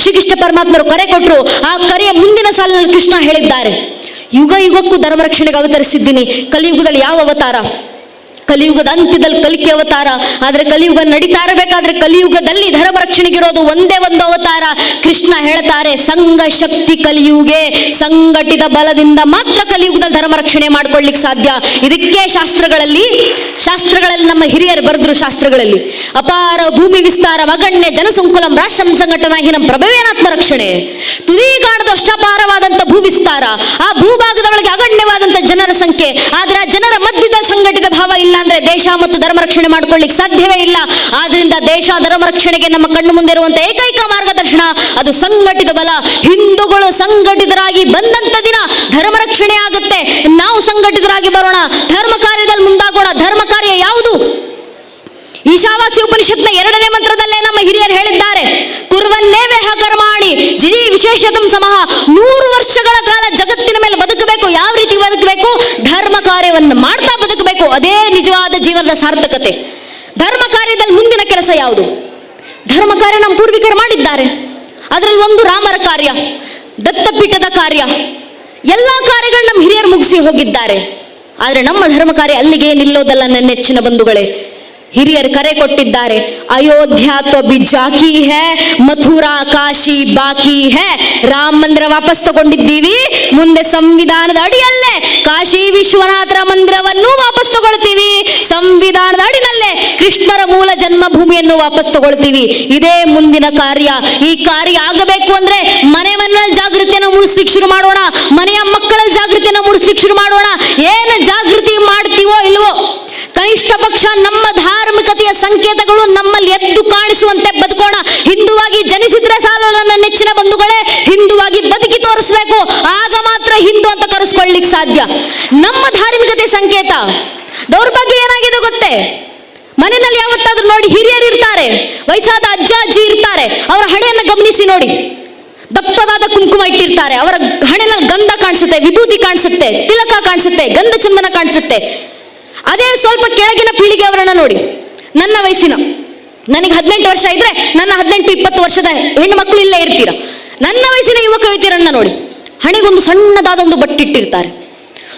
ಶ್ರೀಕೃಷ್ಣ ಪರಮಾತ್ಮರು ಕರೆ ಕೊಟ್ಟರು ಆ ಕರೆಯ ಮುಂದಿನ ಸಾಲಿನಲ್ಲಿ ಕೃಷ್ಣ ಹೇಳಿದ್ದಾರೆ. ಯುಗ ಯುಗಕ್ಕೂ ಧರ್ಮರಕ್ಷಣೆಗೆ ಅವತರಿಸಿದ್ದೀನಿ. ಕಲಿಯುಗದಲ್ಲಿ ಯಾವ ಅವತಾರ? ಕಲಿಯುಗದ ಅಂತ್ಯದಲ್ಲಿ ಕಲಿಕೆ ಅವತಾರ. ಆದ್ರೆ ಕಲಿಯುಗ ನಡೀತಾ ಇರಬೇಕಾದ್ರೆ ಕಲಿಯುಗದಲ್ಲಿ ಧರ್ಮ ರಕ್ಷಣೆಗಿರೋದು ಒಂದೇ ಒಂದು ಅವತಾರ. ಕೃಷ್ಣ ಹೇಳ್ತಾರೆ, ಸಂಘ ಶಕ್ತಿ ಕಲಿಯುಗೆ. ಸಂಘಟಿತ ಬಲದಿಂದ ಮಾತ್ರ ಕಲಿಯುಗದ ಧರ್ಮ ರಕ್ಷಣೆ ಮಾಡ್ಕೊಳ್ಳಿಕ್ ಸಾಧ್ಯ. ಇದಕ್ಕೆ ಶಾಸ್ತ್ರಗಳಲ್ಲಿ ಶಾಸ್ತ್ರಗಳಲ್ಲಿ ನಮ್ಮ ಹಿರಿಯರು ಬರೆದ್ರು ಶಾಸ್ತ್ರಗಳಲ್ಲಿ, ಅಪಾರ ಭೂಮಿ ವಿಸ್ತಾರ ಮಗಣ್ಯ ಜನಸಂಕುಲಂ ರಾಷ್ಟ್ರಂ ಸಂಘಟನಾಹೀನಂ ಪ್ರಭವೇನಾತ್ಮ ರಕ್ಷಣೆ. ತುದಿ ಕಾಣದ ಅಷ್ಟಪಾರವಾದಂತ ಭೂ ವಿಸ್ತಾರ. ಆ ಭೂಭಾಗದ ಒಳಗೆ ಅಗಣ್ಯವಾದಂತ ಜನರ ಸಂಖ್ಯೆ. ಆದ್ರೆ ಜನರ ಮಧ್ಯದ ಸಂಘಟಿತ ಭಾವ ಇಲ್ಲ. ಅಂದ್ರೆ ದೇಶ ಮತ್ತು ಧರ್ಮ ರಕ್ಷಣೆ ಮಾಡ್ಕೊಳ್ಳಿಕ್ ಸಾಧ್ಯವೇ ಇಲ್ಲ. ಆದ್ರಿಂದ ದೇಶ ಧರ್ಮ ರಕ್ಷಣೆಗೆ ನಮ್ಮ ಕಣ್ಣು ಮುಂದೆ ಇರುವಂತ ಏಕೈಕ ಮಾರ್ಗದರ್ಶನ, ಅದು ಸಂಘಟಿತ ಬಲ. ಹಿಂದೂಗಳು ಸಂಘಟಿತರಾಗಿ ಬಂದಂತ ದಿನ ಧರ್ಮ ರಕ್ಷಣೆ ಆಗುತ್ತೆ. ನಾವು ಸಂಘಟಿತರಾಗಿ ಬರೋಣ. ಧರ್ಮ ಕಾರ್ಯದಲ್ಲಿ ಮುಂದಾಗೋಣ. ಧರ್ಮ ಕಾರ್ಯ ಯಾವುದು? ಈಶಾವಾಸ್ಯ ಉಪನಿಷತ್ನ ಎರಡನೇ ಮಂತ್ರದಲ್ಲೇ ನಮ್ಮ ಹಿರಿಯರು ಹೇಳಿದ್ದಾರೆ. ಕುರ್ವನ್ನೇವೆ ಕರ್ಮಾಣಿ ಜಿಜಿ ವಿಶೇಷತಂ ಸಮಹ. ನೂರು ವರ್ಷಗಳ ಕಾಲ ಜಗತ್ತಿನ ಮೇಲೆ ಬದುಕಬೇಕು, ಯಾವ ರೀತಿ ಬದುಕಬೇಕು? ಧರ್ಮ ಕಾರ್ಯವನ್ನು ಮಾಡ್ತಾ ಬದುಕಬೇಕು, ಅದೇ ನಿಜವಾದ ಜೀವನದ ಸಾರ್ಥಕತೆ. ಧರ್ಮ ಕಾರ್ಯದಲ್ಲಿ ಮುಂದಿನ ಕೆಲಸ ಯಾವುದು? ಧರ್ಮ ಕಾರ್ಯ ನಮ್ಮ ಪೂರ್ವಿಕರು ಮಾಡಿದ್ದಾರೆ. ಅದರಲ್ಲಿ ಒಂದು ರಾಮರ ಕಾರ್ಯ, ದತ್ತಪೀಠದ ಕಾರ್ಯ. ಎಲ್ಲಾ ಕಾರ್ಯಗಳು ನಮ್ಮ ಹಿರಿಯರು ಮುಗಿಸಿ ಹೋಗಿದ್ದಾರೆ. ಆದರೆ ನಮ್ಮ ಧರ್ಮ ಕಾರ್ಯ ಅಲ್ಲಿಗೆ ನಿಲ್ಲೋದಲ್ಲ ನನ್ನ ನೆಚ್ಚಿನ ಬಂಧುಗಳೇ. ಹಿರಿಯರು ಕರೆ ಕೊಟ್ಟಿದ್ದಾರೆ. ಅಯೋಧ್ಯ ತೋ ಬಿ ಜಾಕಿ ಹೇ, ಮಥುರಾ ಕಾಶಿ ಬಾಕಿ ಹೇ. ರಾಮ ಮಂದಿರ ವಾಪಸ್ ತಗೊಂಡಿದ್ದೀವಿ. ಮುಂದೆ ಸಂವಿಧಾನದ ಅಡಿಯಲ್ಲೇ. ಕಾಶಿ ವಿಶ್ವನಾಥರ ಮಂದಿರವನ್ನು ವಾಪಸ್ ತಗೊಳ್ತೀವಿ. ಸಂವಿಧಾನದ ಅಡಿನಲ್ಲೇ ಕೃಷ್ಣರ ಮೂಲ ಜನ್ಮಭೂಮಿಯನ್ನು ವಾಪಸ್ ತಗೊಳ್ತೀವಿ. ಇದೇ ಮುಂದಿನ ಕಾರ್ಯ. ಈ ಕಾರ್ಯ ಆಗಬೇಕು ಅಂದ್ರೆ ಮನೆ ಮನೆಯಲ್ಲಿ ಜಾಗೃತಿಯನ್ನು ಮೂಡಿಸ್ಲಿಕ್ಕೆ ಶುರು ಮಾಡೋಣ. ಮನೆಯ ಮಕ್ಕಳಲ್ಲಿ ಜಾಗೃತಿಯನ್ನು ಮೂಡಿಸ್ಲಿಕ್ಕೆ ಶುರು ಮಾಡೋಣ. ಏನು ಜಾಗೃತಿ ಕನಿಷ್ಠ ಪಕ್ಷ, ನಮ್ಮ ಧಾರ್ಮಿಕತೆಯ ಸಂಕೇತಗಳು ನಮ್ಮಲ್ಲಿ ಎದ್ದು ಕಾಣಿಸುವಂತೆ ಬದುಕೋಣ. ಹಿಂದುವಾಗಿ ಜನಿಸಿದ್ರೆ ಸಾಲಲ್ಲ ನನ್ನ ನೆಚ್ಚಿನ ಬಂಧುಗಳೇ. ಹಿಂದುವಾಗಿ ಬದುಕಿ ತೋರಿಸ್ಬೇಕು. ಆಗ ಮಾತ್ರ ಹಿಂದೂ ಅಂತ ಕರೆಸ್ಕೊಳ್ಳಿಕ್ ಸಾಧ್ಯ. ನಮ್ಮ ಧಾರ್ಮಿಕತೆ ಸಂಕೇತ. ದೌರ್ಭಾಗ್ಯ ಏನಾಗಿದೆ ಗೊತ್ತೇ? ಮನೆಯಲ್ಲಿ ಯಾವತ್ತಾದ್ರೂ ನೋಡಿ ಹಿರಿಯರು ಇರ್ತಾರೆ, ವಯಸ್ಸಾದ ಅಜ್ಜ, ಅಜ್ಜಿ ಇರ್ತಾರೆ. ಅವರ ಹಣೆಯನ್ನು ಗಮನಿಸಿ ನೋಡಿ. ದಪ್ಪದಾದ ಕುಂಕುಮ ಇಟ್ಟಿರ್ತಾರೆ. ಅವರ ಹಣೆನಲ್ಲಿ ಗಂಧ ಕಾಣಿಸುತ್ತೆ, ವಿಭೂತಿ ಕಾಣಿಸುತ್ತೆ, ತಿಲಕ ಕಾಣಿಸುತ್ತೆ ಗಂಧ ಚಂದನ ಕಾಣಿಸುತ್ತೆ. ಅದೇ ಸ್ವಲ್ಪ ಕೆಳಗಿನ ಪೀಳಿಗೆ ಅವರನ್ನ ನೋಡಿ. ನನ್ನ ವಯಸ್ಸಿನ. ನನಗೆ ಹದಿನೆಂಟು ವರ್ಷ ಇದ್ರೆ ನನ್ನ ಹದಿನೆಂಟು ಇಪ್ಪತ್ತು ವರ್ಷದ ಹೆಣ್ಣು ಮಕ್ಕಳು ಇಲ್ಲೇ ಇರ್ತೀರ. ನನ್ನ ವಯಸ್ಸಿನ ಯುವಕ ಯುವತಿಯರನ್ನ ನೋಡಿ. ಹಣೆಗೊಂದು ಸಣ್ಣದಾದ ಒಂದು ಬಟ್ಟಿಟ್ಟಿರ್ತಾರೆ.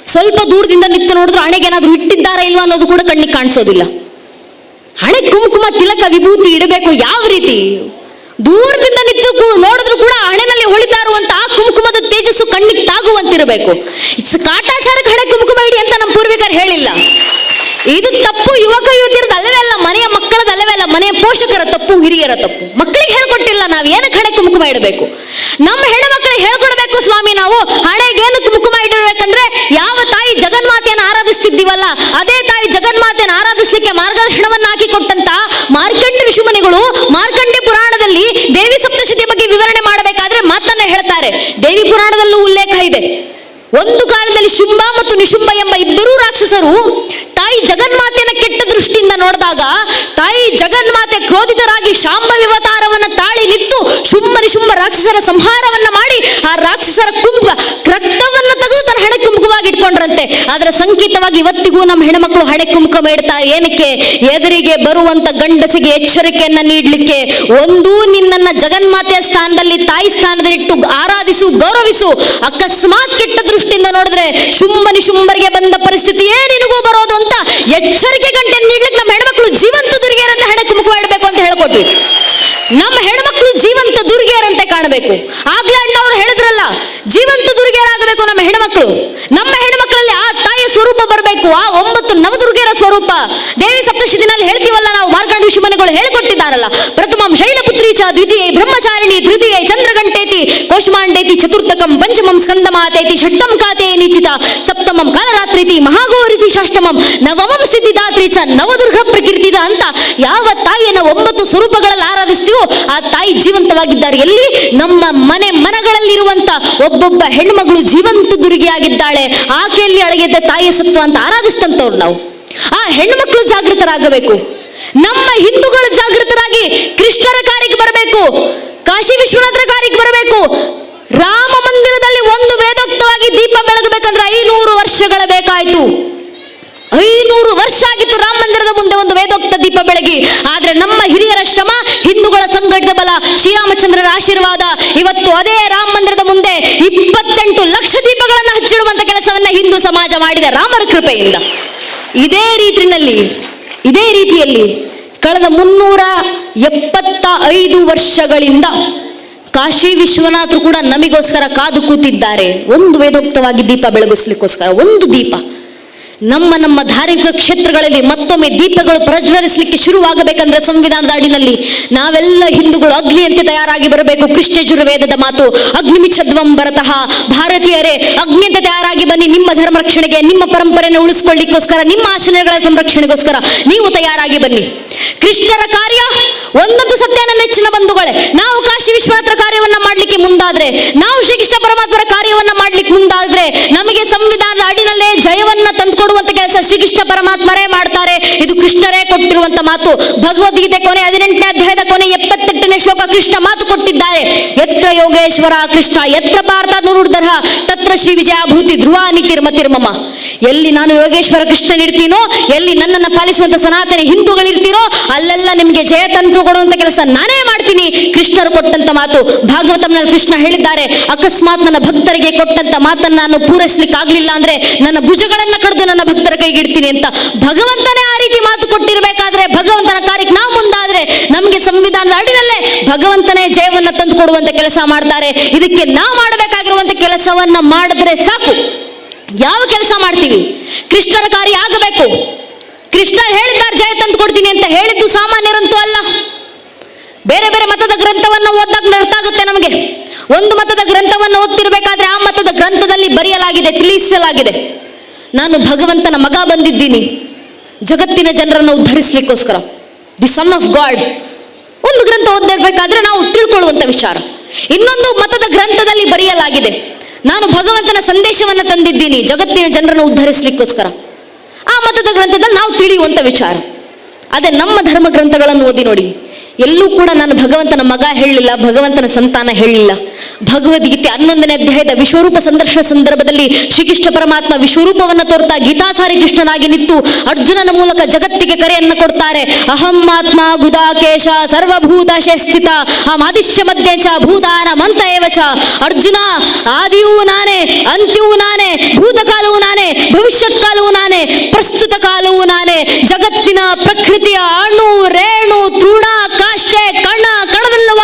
ಸ್ವಲ್ಪ ದೂರದಿಂದ ನಿಂತು ನೋಡಿದ್ರು ಹಣೆಗೆ ಏನಾದ್ರೂ ಇಟ್ಟಿದ್ದಾರಾ ಇಲ್ವಾ ಅನ್ನೋದು ಕೂಡ ಕಣ್ಣಿಗೆ ಕಾಣಿಸೋದಿಲ್ಲ. ಹಣೆ ಕುಂಕುಮ, ತಿಲಕ, ವಿಭೂತಿ ಇಡಬೇಕು ಯಾವ ರೀತಿ? ದೂರದಿಂದ ನಿಂತು ನೋಡಿದ್ರು ಕೂಡ ಹಣೆನಲ್ಲಿ ಹೊಳಿತಾ ಆ ಕುಂಕುಮದ ತೇಜಸ್ಸು ಕಣ್ಣಿಗೆ ತಾಗುವಂತಿರಬೇಕು. ಇಟ್ಸ್ ಕಾಟಾಚಾರಕ್ಕೆ ಹಣೆ ಕುಂಕುಮ ಇಡಿ ಅಂತ ನಮ್ಮ ಪೂರ್ವಿಕರು ಹೇಳಿಲ್ಲ. ಇದು ತಪ್ಪು, ಯುವಕ ಯುವತಿಯರದ ಅಲ್ಲವೇ ಅಲ್ಲ, ಮನೆಯ ಮಕ್ಕಳದ ಅಲ್ಲವೇ ಅಲ್ಲ, ಮನೆಯ ಪೋಷಕರ ತಪ್ಪು, ಹಿರಿಯರ ತಪ್ಪು. ಮಕ್ಕಳಿಗೆ ಹೇಳ್ಕೊಟ್ಟಿಲ್ಲ ನಾವು, ಏನು ಹಣೆ ಕುಮುಕುಮ ಇಡಬೇಕು? ನಮ್ಮ ಹೆಣ್ಣುಮಕ್ಕಳಿಗೆ ಹೇಳ್ಕೊಡ್ಬೇಕು ಸ್ವಾಮಿ ನಾವು ಹಣೆಗೇನು ಕುಮುಕುಮ ಇಡಬೇಕಂದ್ರೆ ಯಾವ ತಾಯಿ ಜಗನ್ಮಾತೆಯನ್ನು ಆರಾಧಿಸ್ತಿದ್ದೀವಲ್ಲ, ಅದೇ ತಾಯಿ ಜಗನ್ಮಾತೆಯನ್ನು ಆರಾಧಿಸಲಿಕ್ಕೆ ಮಾರ್ಗದರ್ಶನವನ್ನು ಹಾಕಿಕೊಟ್ಟಂತ ಮಾರ್ಕಂಡಿ ಋಷಿಮುನಿಗಳು ಮಾರ್ಕಂಡಿ ಪುರಾಣದಲ್ಲಿ ದೇವಿ ಸಪ್ತಶತಿ ಬಗ್ಗೆ ವಿವರಣೆ ಮಾಡಬೇಕಾದ್ರೆ ಮಾತನ್ನ ಹೇಳ್ತಾರೆ. ದೇವಿ ಪುರಾಣದಲ್ಲೂ ಉಲ್ಲೇಖ ಒಂದು ಕಾಲದಲ್ಲಿ ಶುಂಭ ಮತ್ತು ನಿಶುಂಭ ಎಂಬ ಇಬ್ಬರೂ ರಾಕ್ಷಸರು ತಾಯಿ ಜಗನ್ಮಾತೆಯನ್ನ ಕೆಟ್ಟ ದೃಷ್ಟಿಯಿಂದ ನೋಡಿದಾಗ ತಾಯಿ ಜಗನ್ಮಾತೆ ಕ್ರೋಧಿತರಾಗಿ ಶಾಂಭವಿವತಾರವನ್ನು ತಾಳಿ ನಿಂತು ಶುಂಭ ಸುಮ್ಮ ರಾಕ್ಷಸರ ಸಂಹಾರವನ್ನ ಮಾಡಿ ಆ ರಾಕ್ಷಸರ ಕುಂಭ ರಕ್ತವನ್ನ ತೆಗೆದು ತನ್ನ ಹಣೆ ಕುಂಕುಮವಾಗಿ ಇಟ್ಕೊಂಡ್ರಂತೆ. ಅದರ ಸಂಕೇತವಾಗಿ ಇವತ್ತಿಗೂ ನಮ್ಮ ಹೆಣ್ಮಕ್ಳು ಹಣೆ ಕುಂಕುಮ ಇಡ್ತಾರೆ ಏನಕ್ಕೆ? ಎದುರಿಗೆ ಬರುವಂತ ಗಂಡಸಿಗೆ ಎಚ್ಚರಿಕೆಯನ್ನ ನೀಡಲಿಕ್ಕೆ. ಒಂದು ನಿನ್ನನ್ನ ಜಗನ್ಮಾತೆಯ ಸ್ಥಾನದಲ್ಲಿ, ತಾಯಿ ಸ್ಥಾನದಲ್ಲಿಟ್ಟು ಆರಾಧಿಸು, ಗೌರವಿಸು. ಅಕಸ್ಮಾತ್ ಕೆಟ್ಟ ದೃಷ್ಟಿಯಿಂದ ನೋಡಿದ್ರೆ ಶುಂಭನಿ ಶುಂಭರಿಗೆ ಬಂದ ಪರಿಸ್ಥಿತಿಯೇ ನಿನಗೂ ಬರೋದು ಅಂತ ಎಚ್ಚರಿಕೆ ಗಂಟೆ ನೀಡ್ಲಿಕ್ಕೆ ಹೇಳ್ಕೊಟ್ವಿ ನಮ್ಮ ಹೆಣ್ಮಕ್ಳು ಜೀವಂತ ದುರ್ಗಿಯರಂತೆ ಕಾಣಬೇಕು. ಆಗ್ಲೇ ಅವರು ಹೇಳಿದ್ರಲ್ಲ, ಜೀವಂತ ದುರ್ಗಿಯರಾಗಬೇಕು ನಮ್ಮ ಹೆಣ್ಮಕ್ಳು. ನಮ್ಮ ಹೆಣ್ಮಕ್ಳಲ್ಲಿ ಆ ತಾಯಿಯ ಸ್ವರೂಪ ಬರಬೇಕು, ಆ ಒಂಬತ್ತು ನವದುರ್ಗಿಯರ ಸ್ವರೂಪ. ದೇವಿ ಸಪ್ತಶತಿನಲ್ಲಿ ಹೇಳ್ತೀವಲ್ಲ ನಾವು ಮಾರ್ಕಂಡ ಶಿವನಗಳು ಹೇಳಿಕೊಟ್ಟಿದ್ದಾರಲ್ಲ. ಪ್ರಥಮ ಶೈಲಪುತ್ರಿ ಚ ದ್ವಿತೀಯ ಬ್ರಹ್ಮಚಾರಿಣಿ ಕೋಶಮಾಂಡೇತಿ ಚತುರ್ಥಕಂ ಪಂಚಮಂ ಸ್ಕಂದಮಾತೇತಿ ಷಟ್ಟಂ ಕಾತೆ ನಿಚಿತ ಸಪ್ತಮಂ ಕಾಲರಾತ್ರಿತಿ ಮಹಾಗೌರಿತಿ ಷಷ್ಟಮಂ ನವಮಂ ಸಿದ್ಧಿದಾತ್ರಿ ಚ ನವದುರ್ಗ ಪ್ರಕೃತಿದ ಅಂತ ಯಾವ ತಾಯಿಯನ್ನ ಒಂಬತ್ತು ಸ್ವರೂಪಗಳಲ್ಲಿ ಆರಾಧಿಸ್ತೀವೋ ಆ ತಾಯಿ ಜೀವಂತವಾಗಿದ್ದಾರೆ. ಎಲ್ಲಿ? ನಮ್ಮ ಮನೆ ಮನಗಳಲ್ಲಿರುವಂತ ಒಬ್ಬೊಬ್ಬ ಹೆಣ್ಮಗಳು ಜೀವಂತ ದುರ್ಗಿಯಾಗಿದ್ದಾಳೆ. ಆಕೆಯಲ್ಲಿ ಅಡಗಿದ್ದ ತಾಯಿಯ ಸತ್ವ ಅಂತ ಆರಾಧಿಸ್ತಂತವ್ರು ನಾವು. ಆ ಹೆಣ್ಮಕ್ಳು ಜಾಗೃತರಾಗಬೇಕು. ನಮ್ಮ ಹಿಂದೂಗಳು ಜಾಗೃತರಾಗಿ ಕೃಷ್ಣರ ಕಾರ್ಯಕ್ಕೆ ಬರಬೇಕು. ಕಾಶಿ ವಿಶ್ವನಾಥರ ಕಾರ್ಯಕ್ಕೆ ಬರಬೇಕು. ರಾಮ ಮಂದಿರದಲ್ಲಿ ಒಂದು ವೇದೋಕ್ತವಾಗಿ ದೀಪ ಬೆಳಗಬೇಕಂದ್ರೆ ಐನೂರು ವರ್ಷಗಳ ಬೇಕಾಯ್ತು. ಐನೂರು ವರ್ಷ ಆಗಿತ್ತು ರಾಮ ಮಂದಿರದ ಮುಂದೆ ಒಂದು ವೇದೋಕ್ತ ದೀಪ ಬೆಳಗಿ. ಆದ್ರೆ ನಮ್ಮ ಹಿರಿಯರ ಶ್ರಮ, ಹಿಂದೂಗಳ ಸಂಘಟಿತ ಬಲ, ಶ್ರೀರಾಮಚಂದ್ರರ ಆಶೀರ್ವಾದ. ಇವತ್ತು ಅದೇ ರಾಮ ಮಂದಿರದ ಮುಂದೆ ಇಪ್ಪತ್ತೆಂಟು ಲಕ್ಷ ದೀಪಗಳನ್ನು ಹಚ್ಚಿಡುವಂತ ಕೆಲಸವನ್ನ ಹಿಂದೂ ಸಮಾಜ ಮಾಡಿದೆ ರಾಮರ ಕೃಪೆಯಿಂದ. ಇದೇ ರೀತಿಯಲ್ಲಿ ಇದೇ ರೀತಿಯಲ್ಲಿ ಕಳೆದ ಮುನ್ನೂರ ಎಪ್ಪತ್ತ ಐದು ವರ್ಷಗಳಿಂದ ಕಾಶಿ ವಿಶ್ವನಾಥರು ಕೂಡ ನಮಗೋಸ್ಕರ ಕಾದು ಕೂತಿದ್ದಾರೆ. ಒಂದು ವೇದೋಕ್ತವಾಗಿ ದೀಪ ಬೆಳಗಿಸ್ಲಿಕ್ಕೋಸ್ಕರ, ಒಂದು ದೀಪ. ನಮ್ಮ ನಮ್ಮ ಧಾರ್ಮಿಕ ಕ್ಷೇತ್ರಗಳಲ್ಲಿ ಮತ್ತೊಮ್ಮೆ ದೀಪಗಳು ಪ್ರಜ್ವಲಿಸಲಿಕ್ಕೆ ಶುರುವಾಗಬೇಕಂದ್ರೆ ಸಂವಿಧಾನದ ಅಡಿನಲ್ಲಿ ನಾವೆಲ್ಲ ಹಿಂದೂಗಳು ಅಗ್ನಿಯಂತೆ ತಯಾರಾಗಿ ಬರಬೇಕು. ಕೃಷ್ಣ ಯಜುರ್ವೇದದ ಮಾತು, ಅಗ್ನಿಮಿಚ್ಛದ್ವಂ ಬರತಃ ಭಾರತೀಯರೇ, ಅಗ್ನಿಯಂತೆ ತಯಾರಾಗಿ ಬನ್ನಿ. ನಿಮ್ಮ ಧರ್ಮ ರಕ್ಷಣೆಗೆ, ನಿಮ್ಮ ಪರಂಪರೆಯನ್ನು ಉಳಿಸ್ಕೊಳ್ಳಿಕ್ಕೋಸ್ಕರ, ನಿಮ್ಮ ಆಚರಣೆಗಳ ಸಂರಕ್ಷಣೆಗೋಸ್ಕರ ನೀವು ತಯಾರಾಗಿ ಬನ್ನಿ. ಕೃಷ್ಣರ ಕಾರ್ಯ, ಒಂದೊಂದು ಸತ್ಯ ನನ್ನ ನೆಚ್ಚಿನ ಬಂಧುಗಳೇ. ನಾವು ಕಾಶಿ ವಿಶ್ವನಾಥರ ಕಾರ್ಯವನ್ನ ಮಾಡ್ಲಿಕ್ಕೆ ಮುಂದಾದ್ರೆ, ನಾವು ಶ್ರೀಕೃಷ್ಣ ಪರಮಾತ್ಮರ ಕಾರ್ಯವನ್ನ ಮಾಡ್ಲಿಕ್ಕೆ ಮುಂದಾದ್ರೆ, ನಮಗೆ ಸಂವಿಧಾನದ ಅಡಿನಲ್ಲೇ ಜಯವನ್ನ ತಂದುಕೊಡುವಂತ ಕೆಲಸ ಶ್ರೀಕೃಷ್ಣ ಪರಮಾತ್ಮರೇ ಮಾಡ್ತಾರೆ. ಇದು ಕೃಷ್ಣರೇ ಕೊಟ್ಟಿರುವಂತ ಮಾತು. ಭಗವದ್ಗೀತೆ ಕೊನೆ ಹದಿನೆಂಟನೇ ಅಧ್ಯಾಯದ ಕೊನೆ ಎಪ್ಪತ್ತೆಂಟನೇ ಶ್ಲೋಕ ಕೃಷ್ಣ ಮಾತು ಕೊಟ್ಟಿದ್ದಾರೆ. ಎತ್ರ ಯೋಗೇಶ್ವರ ಕೃಷ್ಣ ಎತ್ರ ಭಾರತ ನುರುಡ್ದರ ತತ್ರ ಶ್ರೀ ವಿಜಯಾಭೂತಿ ಧ್ರುವ ನಿತಿರ್ಮತಿರ್ಮಮ ಎಲ್ಲಿ ನಾನು ಯೋಗೇಶ್ವರ ಕೃಷ್ಣನಿರ್ತೀನೋ, ಎಲ್ಲಿ ನನ್ನನ್ನು ಪಾಲಿಸುವಂತ ಸನಾತನ ಹಿಂದೂಗಳಿರ್ತೀರೋ ಅಲ್ಲೆಲ್ಲ ನಿಮಗೆ ಜಯ ತಂತು ಕೊಡುವಂತ ಕೆಲಸ ನಾನೇ ಮಾಡ್ತೀನಿ. ಕೃಷ್ಣರು ಕೊಟ್ಟಂತ ಮಾತು ಭಾಗವತಂನಲ್ಲಿ ಕೃಷ್ಣ ಹೇಳಿದ್ದಾರೆ, ಅಕಸ್ಮಾತ್ ನನ್ನ ಭಕ್ತರಿಗೆ ಕೊಟ್ಟಂತ ಮಾತನ್ನ ನಾನು ಪೂರೈಸಲಿಕ್ಕೆ ಆಗ್ಲಿಲ್ಲ ಅಂದ್ರೆ ನನ್ನ ಭುಜಗಳನ್ನ ಕಡಿದು ನನ್ನ ಭಕ್ತರ ಕೈಗಿಡ್ತೀನಿ ಅಂತ ಭಗವಂತನೇ ಆ ರೀತಿ ಮಾತು ಕೊಟ್ಟಿರ್ಬೇಕಾದ್ರೆ ಭಗವಂತನ ಕಾರ್ಯಕ್ಕೆ ನಾವು ಮುಂದಾದ್ರೆ ನಮಗೆ ಸಂವಿಧಾನದ ಅಡಿನಲ್ಲೇ ಭಗವಂತನೇ ಜಯವನ್ನ ತಂದು ಕೊಡುವಂತ ಕೆಲಸ ಮಾಡ್ತಾರೆ. ಇದಕ್ಕೆ ನಾವು ಮಾಡಬೇಕಾಗಿರುವಂತ ಕೆಲಸವನ್ನ ಮಾಡಿದ್ರೆ ಸಾಕು. ಯಾವ ಕೆಲಸ ಮಾಡ್ತೀವಿ? ಕೃಷ್ಣರ ಕಾರ್ಯ ಆಗಬೇಕು. ಕೃಷ್ಣರು ಹೇಳಿದ್ದಾರೆ ಜಯ ತಂದು ಕೊಡ್ತೀನಿ ಅಂತ ಹೇಳಿದ್ದು ಸಾಮಾನ್ಯರಂತೂ ಅಲ್ಲ. ಬೇರೆ ಬೇರೆ ಮತದ ಗ್ರಂಥವನ್ನು ಓದಾಗ ಅರ್ಥ ಆಗುತ್ತೆ ನಮಗೆ. ಒಂದು ಮತದ ಗ್ರಂಥವನ್ನು ಓದ್ತಿರ್ಬೇಕಾದ್ರೆ ಆ ಮತದ ಗ್ರಂಥದಲ್ಲಿ ಬರೆಯಲಾಗಿದೆ, ತಿಳಿಸಲಾಗಿದೆ. ನಾನು ಭಗವಂತನ ಮಗ ಬಂದಿದ್ದೀನಿ. ಜಗತ್ತಿನ ಜನರನ್ನು ಉದ್ಧರಿಸಲಿಕ್ಕೋಸ್ಕರ. ದಿ ಸನ್ ಆಫ್ ಗಾಡ್ ಒಂದು ಗ್ರಂಥ ಓದಿರ್ಬೇಕಾದ್ರೆ ನಾವು ತಿಳ್ಕೊಳ್ಳುವಂತ ವಿಚಾರ. ಇನ್ನೊಂದು ಮತದ ಗ್ರಂಥದಲ್ಲಿ ಬರೆಯಲಾಗಿದೆ. ನಾನು ಭಗವಂತನ ಸಂದೇಶವನ್ನು ತಂದಿದ್ದೀನಿ, ಜಗತ್ತಿನ ಜನರನ್ನು ಉದ್ಧರಿಸ್ಲಿಕ್ಕೋಸ್ಕರ. ಮತದ ಗ್ರಂಥದಲ್ಲಿ ನಾವು ತಿಳಿಯುವಂಥ ವಿಚಾರ. ಅದೇ ನಮ್ಮ ಧರ್ಮ ಗ್ರಂಥಗಳನ್ನು ಓದಿ ನೋಡಿ. ಎಲ್ಲೂ ಕೂಡ ನಾನು ಭಗವಂತನ ಮಗ ಹೇಳಲಿಲ್ಲ, ಭಗವಂತನ ಸಂತಾನ ಹೇಳಲಿಲ್ಲ. ಭಗವದ್ಗೀತೆ ಹನ್ನೊಂದನೇ ಅಧ್ಯಾಯದ ವಿಶ್ವರೂಪ ಸಂದರ್ಶನ ಸಂದರ್ಭದಲ್ಲಿ ಶ್ರೀಕೃಷ್ಣ ಪರಮಾತ್ಮ ವಿಶ್ವರೂಪವನ್ನು ತೋರ್ತಾ ಗೀತಾಚಾರ್ಯ ಕೃಷ್ಣನಾಗಿ ನಿಂತು ಅರ್ಜುನನ ಮೂಲಕ ಜಗತ್ತಿಗೆ ಕರೆಯನ್ನು ಕೊಡ್ತಾರೆ. ಅಹಂ ಆತ್ಮ ಗುದಾಕೇಶ ಸರ್ವಭೂತ ಶೇಸ್ಥಿತ ಆದಿಶ್ಯ ಮಧ್ಯೆ ಚ ಭೂತಾನ ಮಂತ ಏವಚ ಅರ್ಜುನ, ಆದಿಯೂ ನಾನೇ ಅಂತ್ಯವೂ ನಾನೇ, ಭೂತಕಾಲವೂ ನಾನೇ ಭವಿಷ್ಯತ್ ಕಾಲವೂ ನಾನೇ ಪ್ರಸ್ತುತ ಕಾಲವೂ ನಾನೇ, ಜಗತ್ತಿನ ಪ್ರಕೃತಿಯ ಅಣು, ರೇಣು, ತೃಣ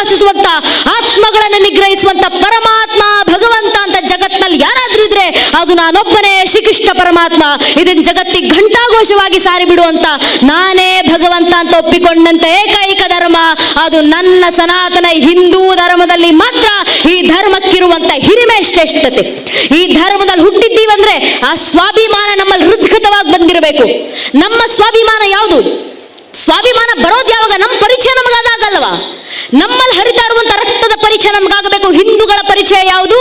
ವಾಸಿಸುವಂತ ಆತ್ಮಗಳನ್ನು ನಿಗ್ರಹಿಸುವಂತ ಪರಮಾತ್ಮ, ಭಗವಂತ ಅಂತ ಜಗತ್ನಲ್ಲಿ ಯಾರಾದ್ರೂ ಇದ್ರೆ ಅದು ನಾನೊಬ್ಬನೇ ಶ್ರೀಕೃಷ್ಣ ಪರಮಾತ್ಮ. ಇದನ್ ಜಗತ್ತಿಗೆ ಘಂಟಾಘೋಷವಾಗಿ ಸಾರಿ ಬಿಡುವಂತ ನಾನೇ ಭಗವಂತ ಅಂತ ಒಪ್ಪಿಕೊಂಡಂತ ಏಕೈಕ ಧರ್ಮ. ಅದು ನನ್ನ ಸನಾತನ ಹಿಂದೂ ಧರ್ಮದಲ್ಲಿ ಮಾತ್ರ ಈ ಧರ್ಮಕ್ಕಿರುವಂತ ಹಿರಿಮೆ ಶ್ರೇಷ್ಠತೆ. ಈ ಧರ್ಮದಲ್ಲಿ ಹುಟ್ಟಿದ್ದೀವಂದ್ರೆ ಆ ಸ್ವಾಭಿಮಾನ ನಮ್ಮಲ್ಲಿ ಹೃದ್ಗತವಾಗಿ ಬಂದಿರಬೇಕು. ನಮ್ಮ ಸ್ವಾಭಿಮಾನ ಯಾವುದು? ಸ್ವಾಭಿಮಾನ ಬರೋದು ಯಾವಾಗ ನಮ್ಮ ಪರಿಚಯ ನಮಗಾದಾಗಲ್ವಾ ನಮ್ಮಲ್ಲಿ ಹರಿತಾ ಇರುವಂತ ರಕ್ತದ ಪರಿಚಯ ನಮಗಾಗಬೇಕು ಹಿಂದೂಗಳ ಪರಿಚಯ ಯಾವುದು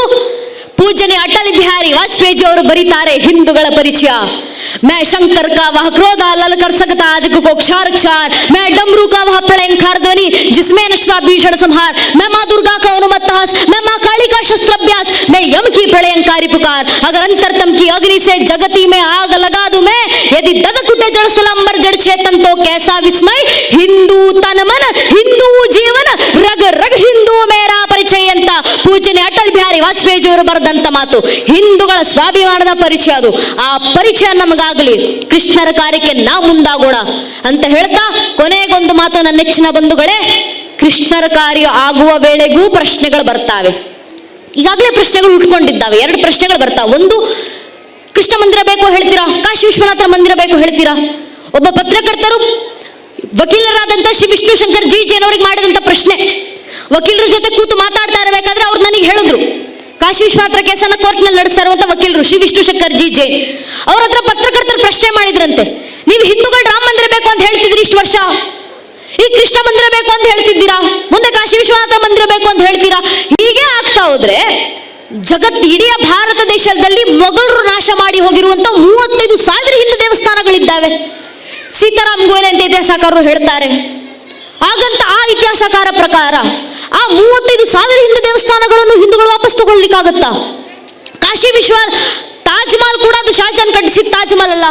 ಪೂಜನೆ ಅಟಲ್ ಬಿಹಾರಿ ವಾಜಪೇಯಿ ಅವರು ಬರೀತಾರೆ ಹಿಂದೂಗಳ ಪರಿಚಯ मैं शंकर का वह क्रोध ललकर सकता आज को क्षार क्षार मैं डमरू का वह प्रलयंकार ध्वनि जिसमें नशता भीषण संहार मैं माँ दुर्गा का अनुमत हास मैं माँ काली का शस्त्राभ्यास मैं यम की प्रलयंकारी पुकार अगर अंतरतम की अग्नि से जगती में आग लगा दूं मैं यदि दद कुटे जड़ सलांबर जड़ चेतन तो कैसा विस्मय हिंदू तन मन हिंदू ಬಿಹಾರಿ ವಾಜಪೇಯಿ ಅವರು ಬರೆದಂತ ಮಾತು, ಹಿಂದೂಗಳ ಸ್ವಾಭಿಮಾನದ ಪರಿಚಯ ಅದು. ಆ ಪರಿಚಯ ನಮಗಾಗಲಿ, ಕೃಷ್ಣರ ಕಾರ್ಯಕ್ಕೆ ನಾವು ಮುಂದಾಗೋಣ ಅಂತ ಹೇಳ್ತಾ ಕೊನೆಗೊಂದು ಮಾತು ನನ್ನ ನೆಚ್ಚಿನ ಬಂಧುಗಳೇ, ಕೃಷ್ಣರ ಕಾರ್ಯ ಆಗುವ ವೇಳೆಗೂ ಪ್ರಶ್ನೆಗಳು ಬರ್ತಾವೆ. ಈಗಾಗಲೇ ಪ್ರಶ್ನೆಗಳು ಉಟ್ಕೊಂಡಿದ್ದಾವೆ. ಎರಡು ಪ್ರಶ್ನೆಗಳು ಬರ್ತಾವೆ. ಒಂದು, ಕೃಷ್ಣ ಮಂದಿರ ಬೇಕು ಹೇಳ್ತೀರಾ? ಕಾಶಿ ವಿಶ್ವನಾಥ ಮಂದಿರ ಬೇಕು ಹೇಳ್ತೀರಾ? ಒಬ್ಬ ಪತ್ರಕರ್ತರು ವಕೀಲರಾದಂತಹ ಶ್ರೀ ವಿಷ್ಣು ಶಂಕರ್ ಜಿ. ಜೇನವರಿಗೆ ಮಾಡಿದಂತ ಪ್ರಶ್ನೆ. ವಕೀಲರ ಜೊತೆ ಕೂತು ಮಾತಾಡ್ತಾ ಇರಬೇಕಾದ್ರೆ ಅವ್ರು ನನಗೆ ಹೇಳಿದ್ರು ಕಾಶಿ ವಿಶ್ವನಾಥರ ಕೇಸನ್ನ ಕೋರ್ಟ್ನಲ್ಲಿ ನಡೆಸಿರುವಂತ ವಕೀಲರು ಶ್ರೀ ವಿಷ್ಣು ಶಂಕರ್ ಜಿ ಜೆ. ಅವ್ರ ಹತ್ರ ಪತ್ರಕರ್ತರು ಪ್ರಶ್ನೆ ಮಾಡಿದ್ರಂತೆ. ನೀವು ಹಿಂದೂಗಳು ರಾಮ ಮಂದಿರ ಬೇಕು ಅಂತ ಹೇಳ್ತಿದ್ರಿ ಇಷ್ಟು ವರ್ಷ? ಈ ಕೃಷ್ಣ ಮಂದಿರ ಬೇಕು ಅಂತ ಹೇಳ್ತಿದ್ದೀರಾ? ಮುಂದೆ ಕಾಶಿ ವಿಶ್ವನಾಥ ಮಂದಿರ ಬೇಕು ಅಂತ ಹೇಳ್ತೀರಾ? ಹೀಗೆ ಆಗ್ತಾ ಹೋದ್ರೆ ಜಗತ್ ಇಡೀ ಭಾರತ ದೇಶದಲ್ಲಿ ಮೊಘಲರು ನಾಶ ಮಾಡಿ ಹೋಗಿರುವಂತ ಮೂವತ್ತೈದು ಸಾವಿರ ಹಿಂದೂ ದೇವಸ್ಥಾನಗಳಿದ್ದಾವೆ. ಸೀತಾರಾಮ್ ಗೋಯಲ್ ಅಂತ ಇತಿಹಾಸಕಾರರು ಹೇಳ್ತಾರೆ. ಹಾಗಂತ ಆ ಇತಿಹಾಸಕಾರ ಪ್ರಕಾರ ಆ ಮೂವತ್ತೈದು ಸಾವಿರ ಹಿಂದೂ ದೇವಸ್ಥಾನಗಳನ್ನು ಹಿಂದೂಗಳು ವಾಪಸ್ ತಗೊಳ್ಲಿಕ್ಕಾಗತ್ತಾ ಕಾಶಿ ವಿಶ್ವ ತಾಜ್ ಮಹಲ್ ಕೂಡ ಅದು ಶಾಜಾನ್ ಕಟ್ಟಿಸಿದ ತಾಜ್ ಮಹಲ್ ಅಲ್ಲ.